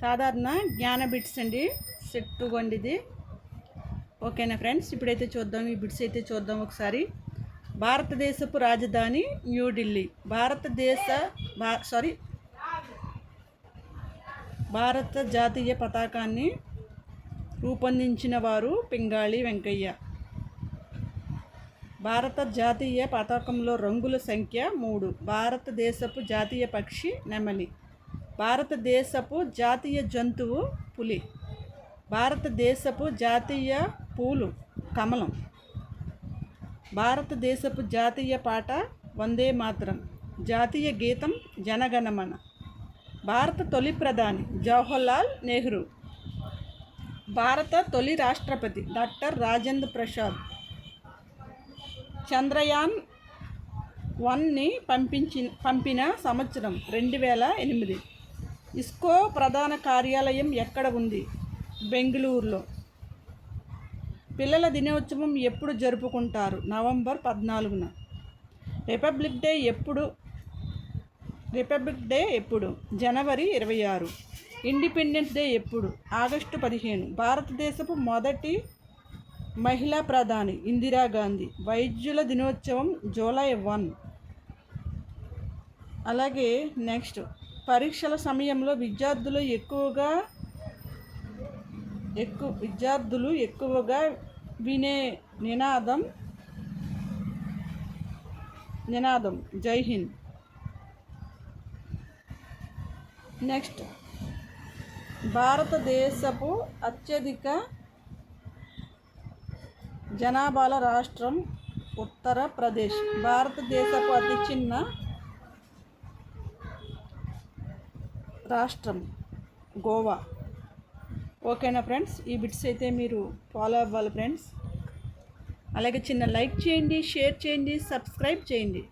సాధారణ జ్ఞాన బిట్స్ అండి. సెట్ వండిది ఓకేనా ఫ్రెండ్స్? ఇప్పుడైతే చూద్దాం ఈ బిట్స్ అయితే చూద్దాం ఒకసారి. భారతదేశపు రాజధాని న్యూఢిల్లీ భారతదేశ భా సారీ. భారత జాతీయ పతాకాన్ని రూపొందించిన వారు పింగాళి వెంకయ్య. భారత జాతీయ పతాకంలో రంగుల సంఖ్య మూడు. భారతదేశపు జాతీయ పక్షి నెమలి. భారతదేశపు జాతీయ జంతువు పులి. భారతదేశపు జాతీయ పూలు కమలం. భారతదేశపు జాతీయ పాట వందే మాత్రం. జాతీయ గీతం జనగణమన. భారత తొలి ప్రధాని జవహర్లాల్ నెహ్రూ. భారత తొలి రాష్ట్రపతి డాక్టర్ రాజేంద్ర ప్రసాద్. చంద్రయాన్ వన్ని పంపించి పంపిన సంవత్సరం రెండు వేల ఎనిమిది. ఇస్కో ప్రధాన కార్యాలయం ఎక్కడ ఉంది? బెంగళూరులో. పిల్లల దినోత్సవం ఎప్పుడు జరుపుకుంటారు? నవంబర్ పద్నాలుగున. రిపబ్లిక్ డే ఎప్పుడు? రిపబ్లిక్ డే ఎప్పుడు? జనవరి ఇరవై ఆరు ఇండిపెండెన్స్ డే ఎప్పుడు? ఆగస్టు పదిహేను. భారతదేశపు మొదటి మహిళా ప్రధాని ఇందిరాగాంధీ వైద్యుల దినోత్సవం జూలై వన్. అలాగే నెక్స్ట్. పరీక్షల సమయంలో విద్యార్థులు ఎక్కువగా ఎక్కువ విద్యార్థులు ఎక్కువగా వినే నినాదం నినాదం. జై హింద్. నెక్స్ట్. భారతదేశపు అత్యధిక జనాభాల రాష్ట్రం ఉత్తరప్రదేశ్. భారతదేశపు అతి చిన్న రాష్ట్రం గోవా. ఓకేనా ఫ్రెండ్స్? ఈ బిట్స్ అయితే మీరు ఫాలో అవ్వాలి ఫ్రెండ్స్. అలాగే చిన్న లైక్ చేయండి షేర్ చేయండి సబ్స్క్రైబ్ చేయండి.